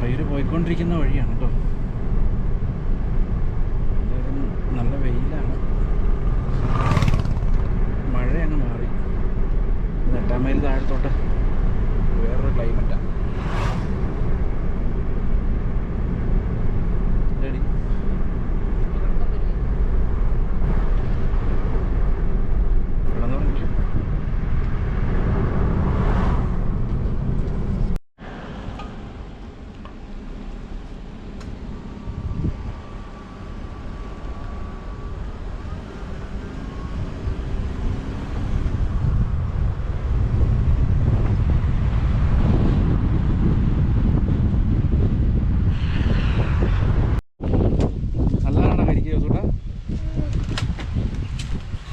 മറയൂർ പോയിക്കൊണ്ടിരിക്കുന്ന വഴിയാണ് കേട്ടോ.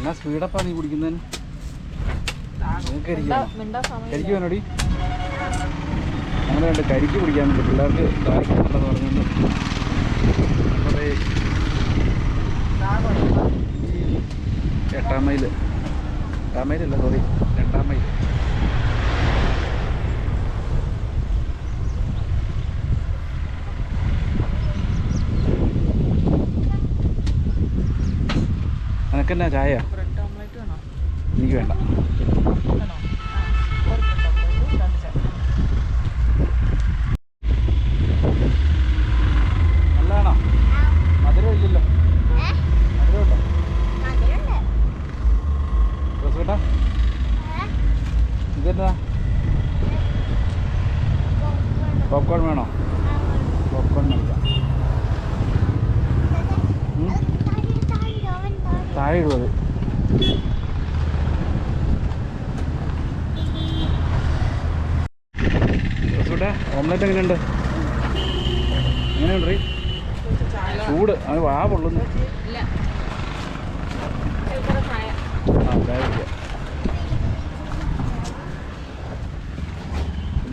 എന്നാ സ്പീഡപ്പാ നീ കുടിക്കുന്നതിന് കരിക്കുവാനോടി കരിക്ക് വേണോടി? അങ്ങനെ രണ്ട് കരിക്ക് കുടിക്കാൻ വേണ്ടി പിള്ളേർക്ക് ദാഹിക്കുന്നുണ്ടെന്ന് പറഞ്ഞുകൊണ്ട് എട്ടാം മൈൽ എട്ടാം മൈലല്ല സോറി രണ്ടാം മൈൽ നിനക്കെന്നാ ചായ? എനിക്ക് വേണ്ട വേണോ ആ ഒരു ബ്രെഡ് ഓംലെറ്റ് രണ്ട് ചായ നല്ലതാണോ മധുരം ഇല്ലല്ലോ മധുരം ഉണ്ടോ റോസേട്ടാ ഇതെന്താ പോപ്കോൺ വേണോ പോപ്കോൺ മേടിക്കാം ഉം? താഴെ ഇടുവത് റോസേട്ടാ ഓംലെറ്റ് എങ്ങനെയുണ്ട്? എങ്ങനെയുണ്ട് ചൂട്. അത് വാ പൊള്ളുന്നു.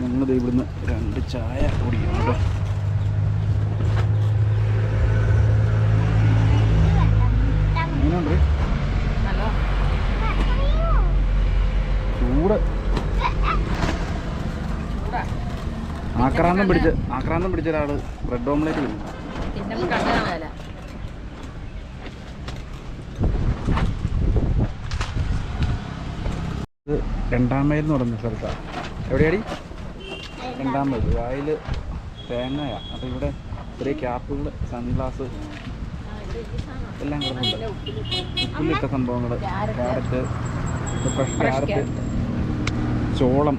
ഞങ്ങളിത് ഇവിടുന്ന് രണ്ട് ചായ കുടിക്കും കേട്ടോ എങ്ങനെയുണ്ട് നല്ല ചൂട് ചൂടാ ആക്രാന്തം പിടിച്ച ആക്രാന്തം പിടിച്ച ഒരാൾ റെഡ് ഓംലേറ്റ് തിന്നു രണ്ടാം മൈൽ എന്ന് പറയുന്ന സ്ഥലത്താണ് എവിടെയാടി? രണ്ടാം മൈൽ. വായിൽ തേങ്ങയാണ് അപ്പോൾ ഇവിടെ ചെറിയ ക്യാപ്പുകൾ സൺഗ്ലാസ് എല്ലാം കിടന്നുണ്ട് ഉപ്പിലിട്ട സംഭവങ്ങൾ ക്യാരറ്റ് ഫ്രഷ് ക്യാരറ്റ്. ചോളം.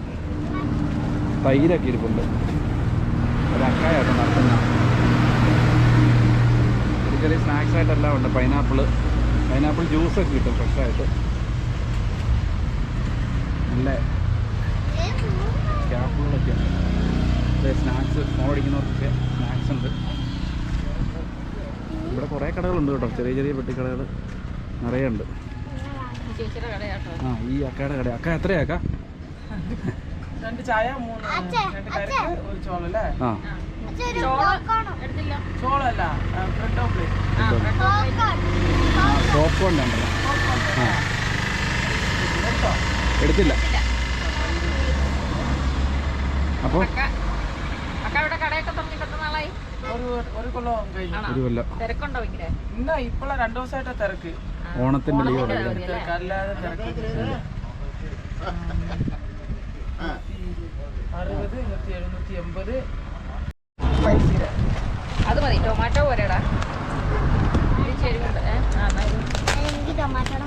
തൈരൊക്കെ ഇരിപ്പുണ്ട്. ഒരു അക്കായായിട്ട് നടത്തുന്ന ചെറിയ സ്നാക്സ് ആയിട്ടെല്ലാം ഉണ്ട്. പൈനാപ്പിൾ പൈനാപ്പിൾ ജ്യൂസൊക്കെ കിട്ടും ഫ്രഷായിട്ട് നല്ല ക്യാപ്പുകളൊക്കെ സ്നാക്സ് ഫോൺ അടിക്കുന്നവർക്കൊക്കെ സ്നാക്സ് ഉണ്ട്. ഇവിടെ കുറേ കടകളുണ്ട് കേട്ടോ. ചെറിയ ചെറിയ പെട്ടിക്കടകൾ നിറയെ ഉണ്ട്. ചേച്ചിയുടെ കടയാട്ടോ. ആ ഈ അക്കയുടെ കട അക്ക എത്രയാ അക്ക? രണ്ട് ചായ മൂന്ന് രണ്ട് കരക്ക് ഒരു ചോളം അല്ലേ ആ ചോളല്ല ബ്രെഡ് ഓംലെറ്റ് പോപ്കോൺ ഉണ്ടല്ലോ ആ. എടുത്തില്ല. അപ്പോൾ? ഒരു ഒരു കൊല്ലം ഇന്ന ഇപ്പോഴാ രണ്ടു ദിവസമായിട്ട് തിരക്ക്. ഓണത്തിന്റെ ലീവ് അല്ലാതെ തിരക്ക്. അറുപത് നൂറ്റി എഴുന്നൂറ്റി എൺപത്. അത് മതി ടൊമാറ്റോ പോരെടാ. ചെരുവുണ്ട് ഏ ആ എനിക്ക് ടൊമാറ്റോ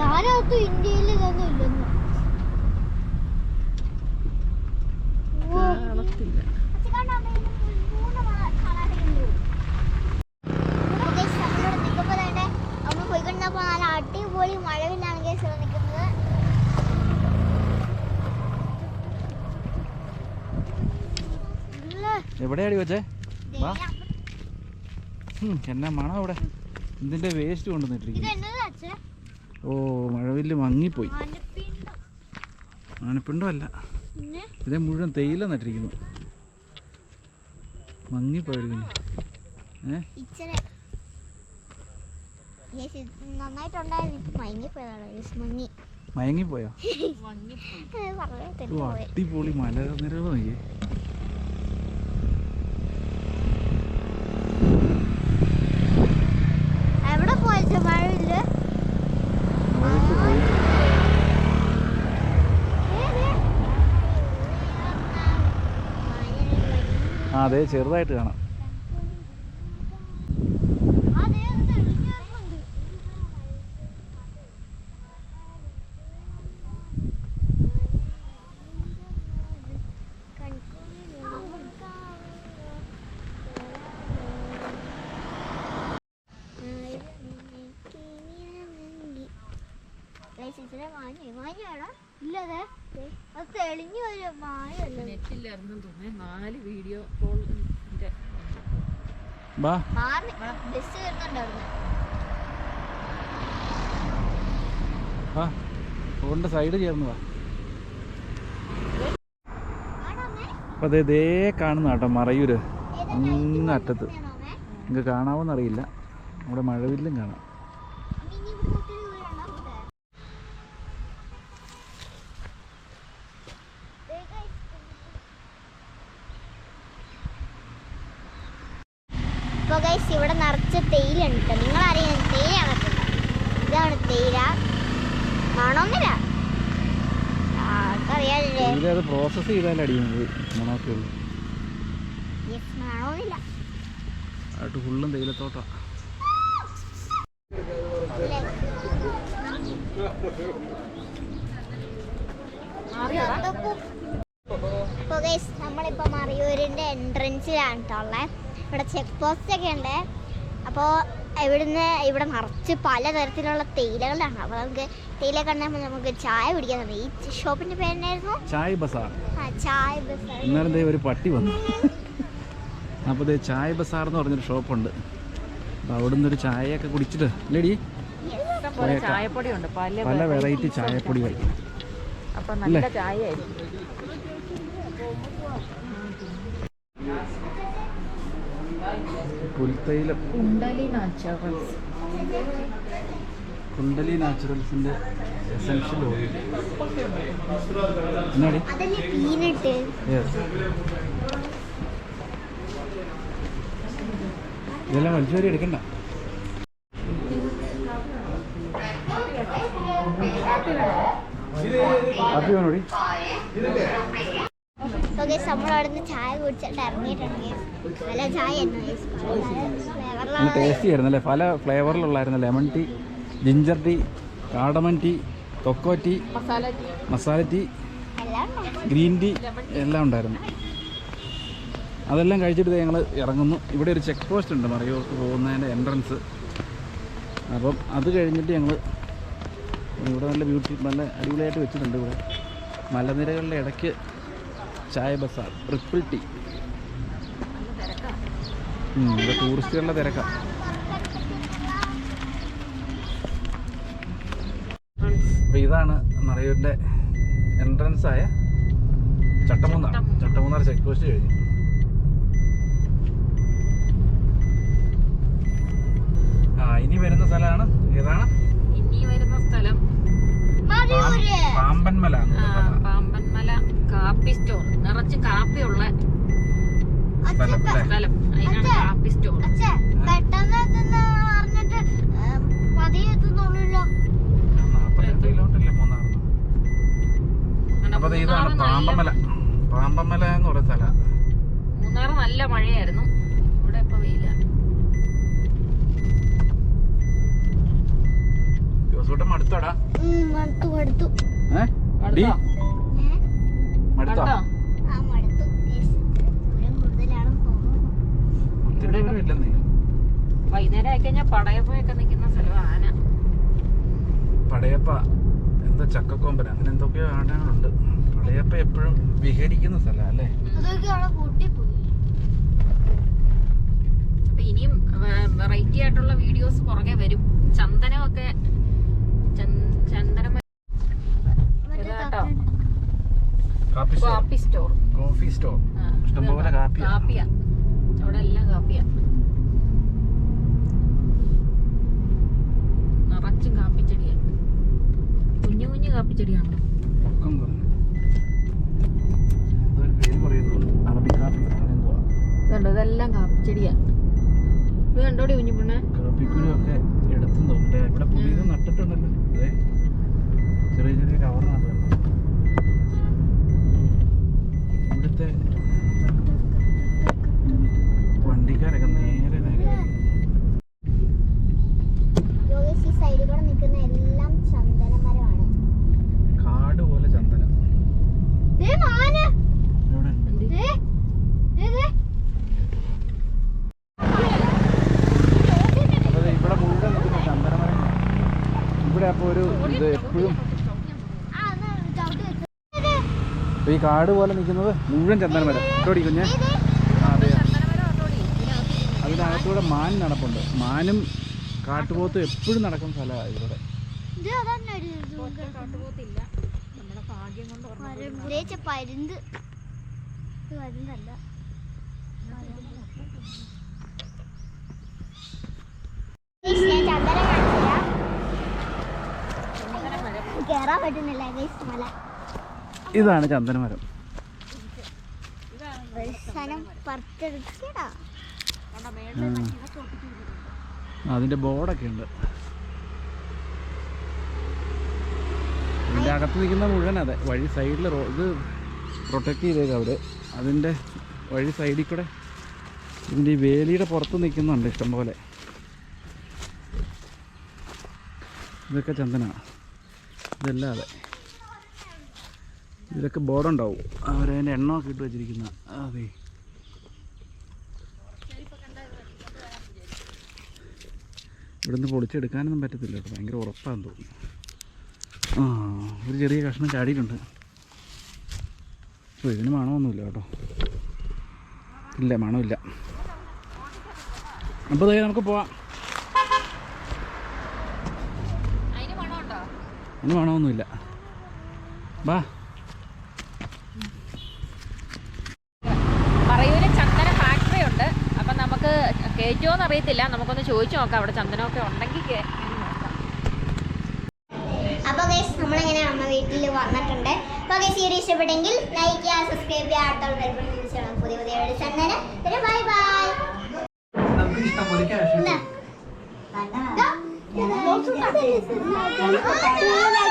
നിൽക്കുമ്പോൾ ഇന്ത്യയിൽ അടിപൊളി ഇവിടെ നിൽക്കുന്നത് എവിടെയാടി വെച്ചേ വാ. എന്നാ മണം അവിടെ. ഇതിന്റെ വേസ്റ്റ് ഇത് കൊണ്ടുവന്നിട്ടിരിക്കുന്നു? ഓ മഴവില്ല് മങ്ങിപ്പോയി. ആനപ്പിണ്ടം. അല്ല ഇതേ മുഴുവൻ തേയില നട്ടിരിക്കുന്നു. മങ്ങിപ്പോയിരിക്കുന്നു. ഏ? അടിപൊളി Yes, ഇത് നന്നായിട്ടുണ്ടായിരുന്നു. ഇപ്പൊ അതെ ചെറുതായിട്ട് കാണാം. ഇല്ലതെ. അത് തെളിഞ്ഞു മായല്ലേ? നെറ്റില്ലായിരുന്നു നാല് വീഡിയോ കോളിന്റെ ബസ് വരുന്നുണ്ടായിരുന്നു. സൈഡ് ചേർന്ന് വാ അപ്പം അതേ ദേ കാണുന്ന കേട്ടോ മറയൂര്. അങ്ങ് അറ്റത്ത്. നിങ്ങൾക്ക് കാണാവോന്നറിയില്ല. നമ്മുടെ മഴവില്ലും കാണാം ഇപ്പോൾ ഗൈസ് ഇവിടെ നിറച്ച് തേയില ഉണ്ട് നിങ്ങൾ അറിയാം തേയില കണ്ടിട്ടുണ്ടോ ആർക്കറിയാല്ലേ ഇതിൽ അത് ചെയ്താലേ മണമൊക്കെ ഉള്ളൂ. ആയിട്ട് ഫുള്ളും തേയിലത്തോട്ടാ. ഇപ്പോൾ ഗൈസ് നമ്മളിപ്പോൾ മറയൂരിന്റെ എൻട്രൻസിലാണ് കേട്ടോ ഉള്ളത് ഇവിടെ ചെക്ക് പോസ്റ്റ് ഒക്കെ ഉണ്ട്. അപ്പോൾ ഇവിടുന്ന് ഇവിടെ നിറച്ച് പലതരത്തിലുള്ള തേയിലകളാണ്. അപ്പോൾ നമുക്ക് തേയില കണ്ടപ്പോൾ നമുക്ക് ചായ പിടിക്കാൻ തന്നെ. ഈ ഷോപ്പിന്റെ പേരെന്നായിരുന്നു? ചായ ബസാർ. ആ ചായ ബസാർ. ഇന്നലെ ദേ ഒരു പട്ടി വന്നു. അപ്പോൾ ദേ ചായ ബസാർ എന്ന് പറഞ്ഞൊരു ഷോപ്പുണ്ട്. അപ്പോൾ അവിടുന്ന് ഒരു ചായയൊക്കെ കുടിച്ചിട്ട് ലേഡി ഇഷ്ടംപോലെ ചായപ്പൊടി ഉണ്ട് പല പല വെറൈറ്റി ചായപ്പൊടികൾ. അപ്പൊ നല്ല ചായ പുൽത്തൈലം. കുണ്ടലി നാച്ചുറൽസ്. കുണ്ടലി നാച്ചുറൽസിന്റെ എസൻഷ്യൽ ഓയിൽ. എന്നാടി? യെസ് ഇതെല്ലാം വലിച്ചുവരി എടുക്കണ്ട. അഭിമാനോടി വേണോടി? ഗൈസ് നമ്മൾ അവിടുന്ന് ചായ കുടിച്ചിട്ട് ഇറങ്ങിയിട്ടുണ്ട്. guys. നല്ല ടേസ്റ്റി ആയിരുന്നല്ലേ? പല ഫ്ലേവറിലുള്ളായിരുന്നു lemon tea ginger tea cardamom tea cocoa tea masala tea. Green tea എല്ലാം ഉണ്ടായിരുന്നു. അതെല്ലാം കഴിച്ചിട്ട് ഞങ്ങൾ ഇറങ്ങുന്നു. ഇവിടെ ഒരു ചെക്ക് പോസ്റ്റ് ഉണ്ട് മറിയോർക്ക് പോകുന്നതിന്റെ എൻട്രൻസ് അപ്പം അത് കഴിഞ്ഞിട്ട് ഞങ്ങൾ ഇവിടെ നല്ല ബ്യൂട്ടി നല്ല അടിപൊളിയായിട്ട് വെച്ചിട്ടുണ്ട് ഇവിടെ. മലനിരകളുടെ ഇടയ്ക്ക് ചായ ബസാർ ട്രിപ്പിൾ ടി ഇവിടെ ടൂറിസ്റ്റുകളുടെ തിരക്കാണ് അപ്പോൾ ഇതാണ് മറയൂരിന്റെ എൻട്രൻസ് ആയ ചട്ടമൂന്നാർ. ചട്ടമൂന്നാർ. ചെക്ക് പോസ്റ്റ് കഴിഞ്ഞു. ആ ഇനി വരുന്ന സ്ഥലമാണ് ഏതാണ്? ഇനി വരുന്ന സ്ഥലം പാമ്പൻമല കാപ്പി സ്റ്റോർ നിറച്ച് കാപ്പിയുള്ള സ്ഥലം അതിനാണ് കാപ്പി സ്റ്റോർ ഇതാണ് പാമ്പമല. പാമ്പമല എന്ന് പറയുന്ന സ്ഥലം. മൂന്നാറ് നല്ല മഴയായിരുന്നു. ഇവിടെ ഇപ്പൊ വെയില. ദിവസം അടുത്തോടാ അടുത്തു അടുത്തു ഏ? ചക്കക്കൊമ്പൻ അങ്ങനെ എന്തൊക്കെയോ ആനകളുണ്ട് പ്രളയപ്പ എപ്പോഴും വിഹരിക്കുന്ന സ്ഥലം അല്ലേ ഇനിയും വെറൈറ്റി ആയിട്ടുള്ള വീഡിയോസ് പുറകെ വരും. ചന്ദനമൊക്കെ ചന്ദ- ചന്ദനം കാപ്പി സ്റ്റോർ. Coffee store. ഇഷ്ടംപോലെ കാപ്പിയാ. കാപ്പിയാ. അവിടെ എല്ലാം കാപ്പിയാ. നിറച്ചും കാപ്പിച്ചെടിയാ കുഞ്ഞു കുഞ്ഞു കാപ്പിച്ചെടിയാണല്ലോ പൊക്കം കുറഞ്ഞു എന്തോ ഒരു പേര് പറയുന്നു അറബി കാപ്പി അങ്ങനെ എന്തുവാ? ഇതുണ്ടോ ഇതെല്ലാം കാപ്പിച്ചെടിയാ. ഇത് കണ്ടോടി കുഞ്ഞു പെണ്ണെ കാപ്പിക്കുരു ഒക്കെ എടുത്തു ഇവിടെ പുതിയത് നട്ടിട്ടുണ്ടല്ലോ അതെ ചെറിയ ചെറിയ കവറിനകത്ത് ഇവിടുത്തെ വണ്ടിക്കാരൊക്കെ നേരെ നേരെ യോഗേഷ് ഈ സൈഡിൽ കൂടെ നിൽക്കുന്ന എല്ലാം ചന്ദനമരമാണ് കാട് പോലെ ചന്ദനം ദേ മാന എവിടെ ദേ ദേ ദേ അപ്പോൾ ദേ ഇവിടെ മുഴുവൻ നിൽക്കുന്ന ചന്ദനമരം ഇവിടെ അപ്പോൾ ഒരു ഇത് എപ്പോഴും ഈ കാട് പോലെ നിൽക്കുന്നത് മുഴുവൻ ചന്ദനമരം. കേട്ടോടി കുഞ്ഞെ. അതിന്റെ അകത്തൂടെ മാൻ നടപ്പുണ്ട്. മാനും കാട്ടുപോത്തും എപ്പോഴും നടക്കുന്ന സ്ഥലമാണ് ഇവിടെ. ഇത് കാട്ടുപോത്തില്ല നമ്മുടെ ഭാഗ്യം കൊണ്ട് ഒരെണ്ണം മരം. ദേ ചെ പരുന്ത് ഇത് പരുന്തല്ല ഗയ്സ്, ഞാൻ ചന്ദനം കാണിച്ചുതരാം. പറ്റുന്നില്ല മല. ഇതാണ് ചന്ദനമരം. അതിന്റെ ബോർഡൊക്കെ ഉണ്ട്. അതിന്റെ അകത്ത് നിൽക്കുന്ന മുഴുവൻ അതെ വഴി സൈഡിൽ ഇത് പ്രൊട്ടക്ട് ചെയ്തേക്കാം അവർ. അതിന്റെ വഴി സൈഡിൽ കൂടെ ഇതിന്റെ ഈ വേലിയുടെ പുറത്ത് നിൽക്കുന്നുണ്ട് ഇഷ്ടംപോലെ. ഇതൊക്കെ ചന്ദനാണ് ഇതെല്ലാം അതെ ഇതിലൊക്കെ ബോർഡുണ്ടാവും. അവരതിന്റെ എണ്ണമൊക്കെ ഇട്ട് വെച്ചിരിക്കുന്ന അതെ. ഇവിടുന്ന് പൊളിച്ചെടുക്കാനൊന്നും പറ്റത്തില്ല കേട്ടോ. ഭയങ്കര ഉറപ്പാന്ന് തോന്നുന്നു. ആ ഒരു ചെറിയ കഷ്ണം ചാടിയിട്ടുണ്ട്. അപ്പോൾ ഇതിന് മണമൊന്നുമില്ല കേട്ടോ. ഇല്ല മണമില്ല. അപ്പോൾ നമുക്ക് പോവാം അതിന് മണമുണ്ടോ അതിന് മണമൊന്നുമില്ല വാ പറയൂര് ചന്ദന ഫാക്ടറി ഉണ്ട്. അപ്പം നമുക്ക് കയറ്റുമോന്ന് അറിയത്തില്ല. നമുക്കൊന്ന് ചോദിച്ചു നോക്കാം. അവിടെ ചന്ദനമൊക്കെ ഉണ്ടെങ്കിൽ അപ്പോൾ ഗൈസ് നമ്മളിങ്ങനെ അമ്മ വീട്ടിൽ വന്നിട്ടുണ്ട്. അപ്പോൾ ഗൈസ് ഈ ഇഷ്ടപ്പെട്ടെങ്കിൽ ലൈക്ക് ചെയ്യുക സബ്സ്ക്രൈബ് ചെയ്യുക അടുത്തുള്ള പുതിയ പുതിയ ചന്ദന ബൈ ബൈ 谢谢大家